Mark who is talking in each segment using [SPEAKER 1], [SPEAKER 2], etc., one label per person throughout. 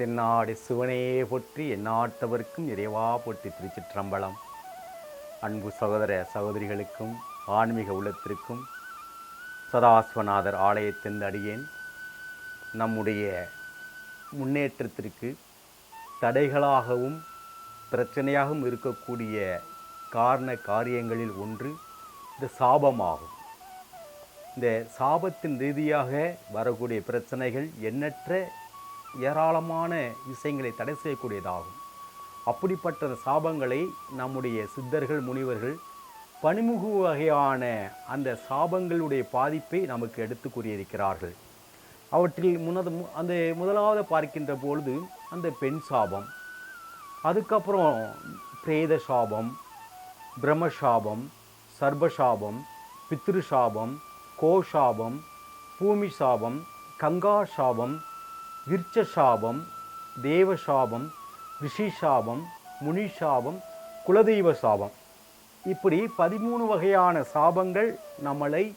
[SPEAKER 1] தென்னாடு சிவனையே போற்றி எந்நாட்டவர்க்கும் இறைவா போற்றி திருச்சிற்றம்பலம். அன்பு சகோதர சகோதரிகளுக்கும் ஆன்மீக உள்ளத்திற்கும் சதாஸ்வநாதர் ஆலயத்தின் அடியேன் நம்முடைய முன்னேற்றத்திற்கு தடைகளாகவும் பிரச்சனையாகவும் இருக்கக்கூடிய காரண காரியங்களில் ஒன்று இந்த சாபமாகும். இந்த சாபத்தின் ரீதியாக வரக்கூடிய பிரச்சனைகள் எண்ணற்ற ஏராளமான விஷயங்களை தடை செய்யக்கூடியதாகும். அப்படிப்பட்ட சாபங்களை நம்முடைய சித்தர்கள் முனிவர்கள் பனிமுகு வகையான அந்த சாபங்களுடைய பாதிப்பை நமக்கு எடுத்து கூறியிருக்கிறார்கள். அவற்றில் முன்னது அந்த முதலாவது பார்க்கின்ற பொழுது அந்த பெண் சாபம் அதுக்கப்புறம் பிரேத சாபம் பிரம்மசாபம் சர்பசாபம் பித்ரு சாபம் கோஷாபம் பூமி சாபம் கங்கா சாபம் விர்ச்சசாபம் சாபம் தேவ சாபம் ரிஷி சாபம் முனி சாபம் குலதெய்வ சாபம் இப்படி பதிமூணு வகையான சாபங்கள் நம்மளை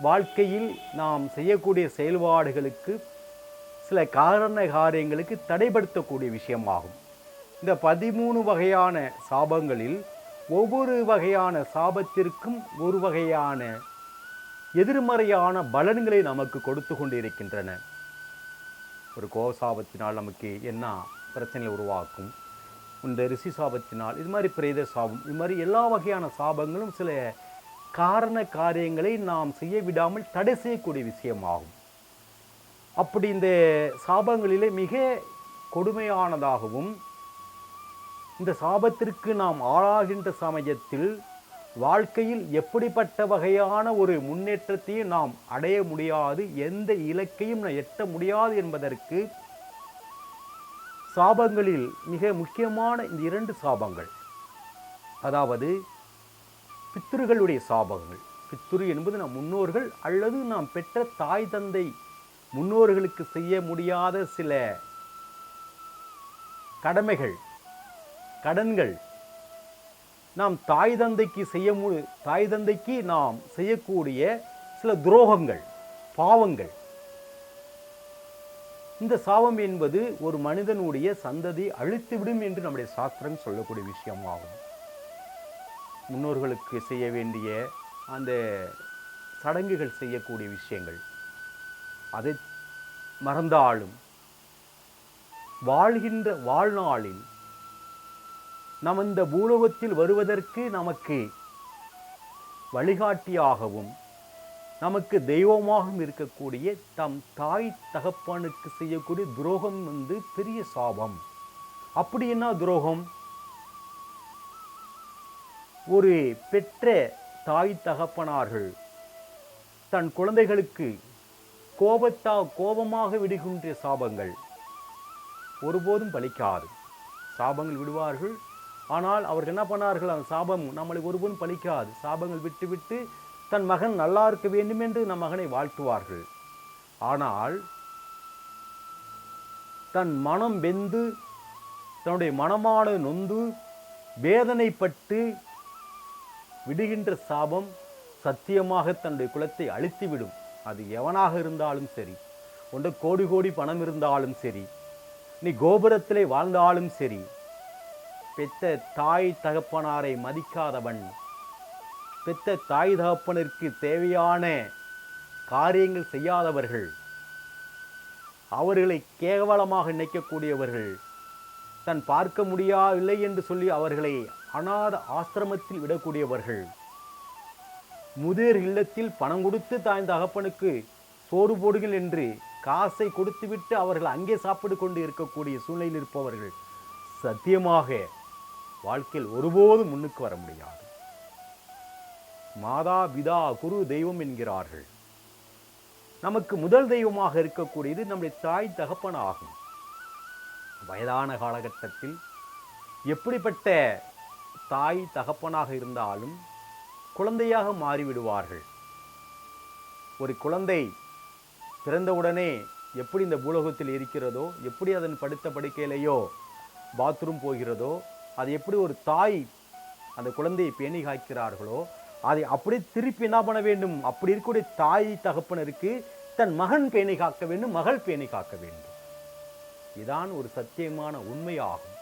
[SPEAKER 1] வாழ்க்கையில் நாம் செய்யக்கூடிய செயல்பாடுகளுக்கு சில காரண காரியங்களுக்கு தடைப்படுத்தக்கூடிய விஷயமாகும். இந்த பதிமூணு வகையான சாபங்களில் ஒவ்வொரு வகையான சாபத்திற்கும் ஒரு வகையான எதிர்மறையான பலன்களை நமக்கு கொடுத்து கொண்டிருக்கின்றன. ஒரு கோசாபத்தினால் நமக்கு என்ன பிரச்சனைகளை உருவாக்கும்? இந்த ரிஷி சாபத்தினால் இது மாதிரி பிரேத சாபம் இது மாதிரி எல்லா வகையான சாபங்களும் சில காரண காரியங்களை நாம் செய்ய விடாமல் தடை செய்யக்கூடிய விஷயமாகும். அப்படி இந்த சாபங்களிலே மிக கொடுமையானதாகவும் இந்த சாபத்திற்கு நாம் ஆளாகின்ற சமயத்தில் வாழ்க்கையில் எப்படிப்பட்ட வகையான ஒரு முன்னேற்றத்தையும் நாம் அடைய முடியாது எந்த இலக்கையும் நாம் எட்ட முடியாது என்பதற்கு சாபங்களில் மிக முக்கியமான இந்த இரண்டு சாபங்கள். அதாவது பித்ருகளுடைய சாபங்கள். பித்துரு என்பது நம் முன்னோர்கள் அல்லது நாம் பெற்ற தாய் தந்தை முன்னோர்களுக்கு செய்ய முடியாத சில கடமைகள் கடன்கள் நாம் தாய் தந்தைக்கு செய்ய மு தாய் தந்தைக்கு நாம் செய்யக்கூடிய சில துரோகங்கள் பாவங்கள். இந்த சாபம் என்பது ஒரு மனிதனுடைய சந்ததி அழித்துவிடும் என்று நம்முடைய சாஸ்திரம் சொல்லக்கூடிய விஷயமாகும். முன்னோர்களுக்கு செய்ய வேண்டிய அந்த சடங்குகள் செய்யக்கூடிய விஷயங்கள் அதை மறந்தாலும் வாழ்கின்ற வாழ்நாளில் நாம் இந்த பூலோகத்தில் வருவதற்கு நமக்கு வழிகாட்டியாகவும் நமக்கு தெய்வமாகவும் இருக்கக்கூடிய தம் தாய் தகப்பனுக்கு செய்யக்கூடிய துரோகம் வந்து பெரிய சாபம். அப்படி என்ன துரோகம்? ஒரு பெற்ற தாய் தகப்பனார்கள் தன் குழந்தைகளுக்கு கோபத்தா கோபமாக விடுகின்ற சாபங்கள் ஒருபோதும் பலிக்காது. சாபங்கள் விடுவார்கள் ஆனால் அவர்கள் என்ன பண்ணார்கள்? அந்த சாபம் நம்மளுக்கு ஒருபோதும் பலிக்காது. சாபங்கள் விட்டுவிட்டு தன் மகன் நல்லா இருக்க வேண்டும் என்று நம் மகனை வாழ்த்துவார்கள். ஆனால் தன் மனம் வெந்து தன்னுடைய மனமான நொந்து வேதனைப்பட்டு விடுகின்ற சாபம் சத்தியமாக தன்னுடைய குலத்தை அழித்துவிடும். அது எவனாக இருந்தாலும் சரி ஒன்று கோடி கோடி பணம் இருந்தாலும் சரி நீ கோபுரத்திலே வாழ்ந்தாலும் சரி பெத்த தாய் தகப்பனாரை மதிக்காதவன். பெத்த தாய் தகப்பனிற்கு தேவையான காரியங்கள் செய்யாதவர்கள். அவர்களை கேவலமாக நினைக்கக்கூடியவர்கள். தன் பார்க்க முடியவில்லை என்று சொல்லி அவர்களை அனாத ஆசிரமத்தில் விடக்கூடியவர்கள். முதிர் இல்லத்தில் பணம் கொடுத்து தாய் தகப்பனுக்கு சோறு போடுங்கள் என்று காசை கொடுத்துவிட்டு அவர்கள் அங்கே சாப்பிட்டு கொண்டு இருக்கக்கூடிய சூழ்நிலையில் இருப்பவர்கள். சத்தியமாக வாழ்க்கையில் ஒருபோதும் முன்னுக்கு வர முடியாது. மாதா பிதா குரு தெய்வம் என்கிறார்கள். நமக்கு முதல் தெய்வமாக இருக்கக்கூடியது நம்முடைய தாய் தகப்பன் ஆகும். வயதான காலகட்டத்தில் எப்படிப்பட்ட தாய் தகப்பனாக இருந்தாலும் குழந்தையாக மாறிவிடுவார்கள். ஒரு குழந்தை பிறந்தவுடனே எப்படி இந்த பூலோகத்தில் இருக்கிறதோ எப்படி அதன் படுத்த படுக்கையிலேயோ பாத்ரூம் போகிறதோ அது எப்படி ஒரு தாய் அந்த குழந்தையை பேணி காய்க்கிறார்களோ அதை அப்படியே திருப்பி என்ன பண்ண வேண்டும்? அப்படி இருக்கக்கூடிய தாய் தகப்பனருக்கு தன் மகன் பேணி காக்க வேண்டும் மகள் பேணி காக்க வேண்டும். இதான் ஒரு சத்தியமான உண்மையாகும்.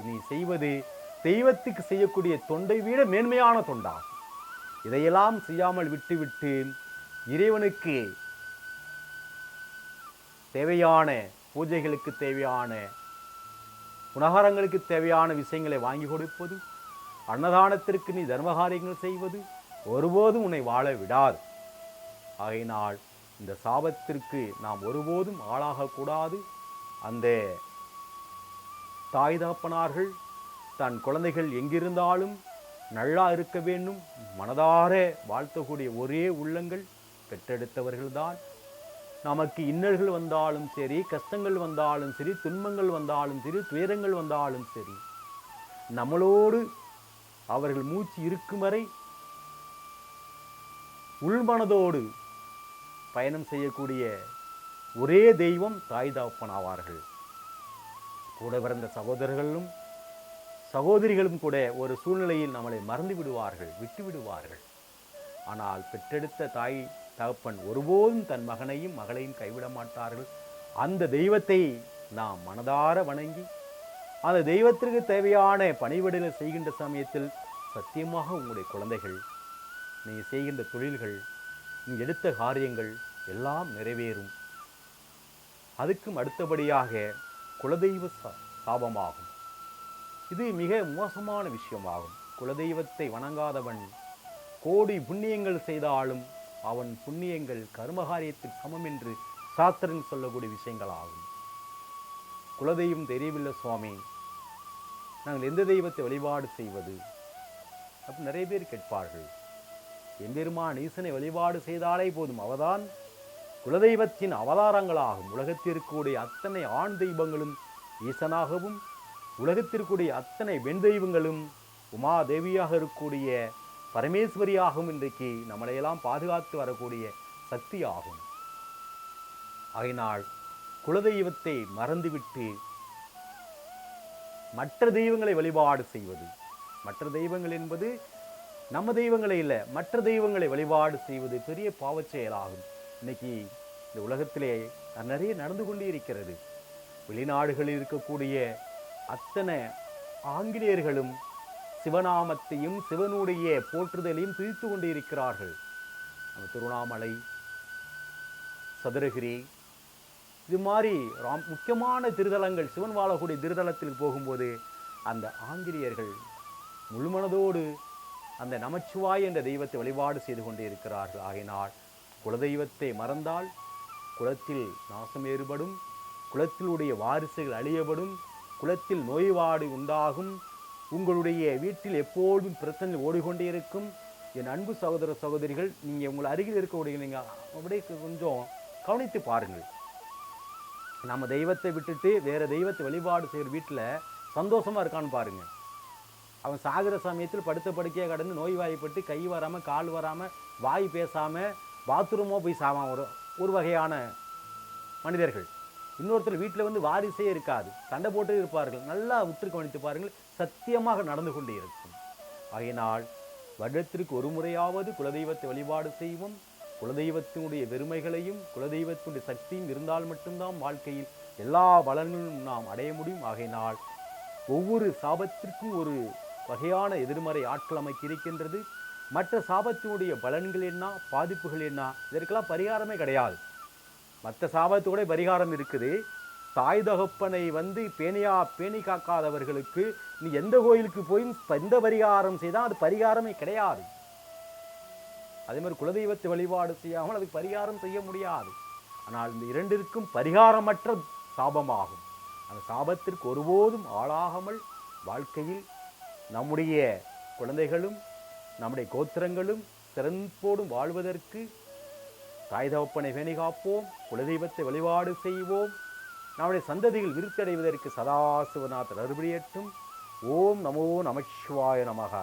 [SPEAKER 1] இனி செய்வது தெய்வத்துக்கு செய்யக்கூடிய தொண்டை விட மேன்மையான தொண்டாகும். இதையெல்லாம் செய்யாமல் விட்டுவிட்டு இறைவனுக்கு தேவையான பூஜைகளுக்கு தேவையான புனகாரங்களுக்கு தேவையான விஷயங்களை வாங்கி கொடுப்பது அன்னதானத்திற்கு நீ தர்மகாரியங்கள் செய்வது ஒருபோதும் உன்னை வாழ விடாது. ஆகையினால் இந்த சாபத்திற்கு நாம் ஒருபோதும் ஆளாகக்கூடாது அந்த தாய் தகப்பனார்கள் தன் குழந்தைகள் எங்கிருந்தாலும் நல்லா இருக்க வேண்டும். மனதார வாழ்த்தக்கூடிய ஒரே உள்ளங்கள் பெற்றெடுத்தவர்கள்தான். நமக்கு இன்னல்கள் வந்தாலும் சரி கஷ்டங்கள் வந்தாலும் சரி துன்பங்கள் வந்தாலும் சரி துயரங்கள் வந்தாலும் சரி நம்மளோடு அவர்கள் மூச்சு இருக்கும் வரை உள்மனதோடு பயணம் செய்யக்கூடிய ஒரே தெய்வம் தாய் தாப்பன் ஆவார்கள். கூட பிறந்த சகோதரர்களும் சகோதரிகளும் கூட ஒரு சூழ்நிலையில் நம்மளை மறந்து விடுவார்கள் விட்டு விடுவார்கள் ஆனால் பெற்றெடுத்த தாய் தகப்பன் ஒருபோதும் தன் மகனையும் மகளையும் கைவிட மாட்டார்கள். அந்த தெய்வத்தை நாம் மனதார வணங்கி அந்த தெய்வத்திற்கு தேவையான பணிவிடைகளை செய்கின்ற சமயத்தில் சத்தியமாக உங்களுடைய குழந்தைகள் நீ செய்கின்ற தொழில்கள் நீ எடுத்த காரியங்கள் எல்லாம் நிறைவேறும். அதுக்கும் அடுத்தபடியாக குலதெய்வ சா- சாபமாகும். இது மிக மோசமான விஷயமாகும். குலதெய்வத்தை வணங்காதவன் கோடி புண்ணியங்கள் செய்தாலும் அவன் புண்ணியங்கள் கர்மகாரியத்தில் சமம் என்று சாஸ்திரன் சொல்லக்கூடிய விஷயங்களாகும். குலதெய்வம் தெரியவில்லை சுவாமி. நாங்கள் எந்த தெய்வத்தை வழிபாடு செய்வது? அப்படி நிறைய பேர் கேட்பார்கள். எம்பெருமான் ஈசனை வழிபாடு செய்தாலே போதும் அவதான் குலதெய்வத்தின் அவதாரங்களாகும். உலகத்திற்குடைய அத்தனை ஆண் தெய்வங்களும் ஈசனாகவும் உலகத்திற்குடைய அத்தனை வெண் தெய்வங்களும் உமாதேவியாக இருக்கக்கூடிய பரமேஸ்வரியாகவும் இன்றைக்கு நம்மளையெல்லாம் பாதுகாத்து வரக்கூடிய சக்தி ஆகும் ஆகையினால் குலதெய்வத்தை மறந்துவிட்டு மற்ற தெய்வங்களை வழிபாடு செய்வது மற்ற தெய்வங்கள் என்பது நம்ம தெய்வங்களை இல்லை மற்ற தெய்வங்களை வழிபாடு செய்வது பெரிய பாவச் செயலாகும் இன்னைக்கு இந்த உலகத்திலே நிறைய நடந்து கொண்டே இருக்கிறது. வெளிநாடுகளில் இருக்கக்கூடிய அத்தனை ஆங்கிலேயர்களும் சிவநாமத்தையும் சிவனுடைய போற்றுதலையும் துதித்து கொண்டு இருக்கிறார்கள் நம்ம திருவண்ணாமலை சதுரகிரி இது மாதிரி ராம் முக்கியமான திருதலங்கள் சிவன் வாழக்கூடிய திருதலத்தில் போகும்போது அந்த ஆங்கிலேயர்கள் முழுமனதோடு அந்த நமச்சிவாய் என்ற தெய்வத்தை வழிபாடு செய்து கொண்டே இருக்கிறார்கள். ஆகினால் குலதெய்வத்தை மறந்தால் குலத்தில் நாசம் ஏற்படும் குலத்திலுடைய வாரிசுகள் அழியப்படும் குலத்தில் நோய்வாடு உண்டாகும் உங்களுடைய வீட்டில் எப்போதும் பிரச்சனை ஓடிக்கொண்டே இருக்கும். என் அன்பு சகோதர சகோதரிகள் நீங்கள் உங்கள் அருகில் இருக்கக்கூடிய நீங்கள் அப்படியே கொஞ்சம் கவனித்து பாருங்கள். நம்ம தெய்வத்தை விட்டுட்டு வேறு தெய்வத்தை வழிபாடு செய்கிற வீட்டில் சந்தோஷமாக இருக்கான்னு பாருங்கள். அவன் சாகிற சமயத்தில் படுத்த படுக்கையாக கடந்து நோய் வாய்ப்பட்டு கை வராமல் கால் வராமல் வாய் பேசாமல் பாத்ரூமோ போய் சாவான் ஒரு ஒரு வகையான மனிதர்கள். இன்னொருத்தர் வீட்டில் வந்து வாரிசே இருக்காது. சண்டை போட்டு இருப்பார்கள். நல்லா உற்று கவனித்து பாருங்கள். சத்தியமாக நடந்து கொண்டே இருக்கும். ஆகையினால் வருடத்திற்கு ஒரு முறையாவது குலதெய்வத்தை வழிபாடு செய்வோம். குலதெய்வத்தினுடைய பெருமைகளையும் குலதெய்வத்தினுடைய சக்தியும் இருந்தால் மட்டும்தான் வாழ்க்கையில் எல்லா பலன்களும் நாம் அடைய முடியும். ஆகையினால் ஒவ்வொரு சாபத்திற்கும் ஒரு வகையான எதிர்மறை ஆட்கள் அமைக்கு இருக்கின்றது. மற்ற சாபத்தினுடைய பலன்கள் என்ன பாதிப்புகள் என்ன இதற்கெல்லாம் பரிகாரமே கிடையாது. மற்ற சாபத்தோட பரிகாரம் இருக்குது. தாய் தகப்பனை வந்து பேணியா பேணி காக்காதவர்களுக்கு நீ எந்த கோயிலுக்கு போய் எந்த பரிகாரம் செய்தால் அது பரிகாரமே கிடையாது. அதே மாதிரி குலதெய்வத்தை வழிபாடு செய்யாமல் அதுக்கு பரிகாரம் செய்ய முடியாது. ஆனால் இந்த இரண்டிற்கும் பரிகாரமற்ற சாபமாகும். அந்த சாபத்திற்கு ஒருபோதும் ஆளாகாமல் வாழ்க்கையில் நம்முடைய குழந்தைகளும் நம்முடைய கோத்திரங்களும் சிறப்போடும் வாழ்வதற்கு தாய் தகப்பனை பேணி காப்போம் குலதெய்வத்தை வழிபாடு செய்வோம். நம்முடைய சந்ததிகள் விருத்தடைவதற்கு சதாசிவநாதர் அறுபடியட்டும் ஓம் நமோ நமச்சிவாய நமக.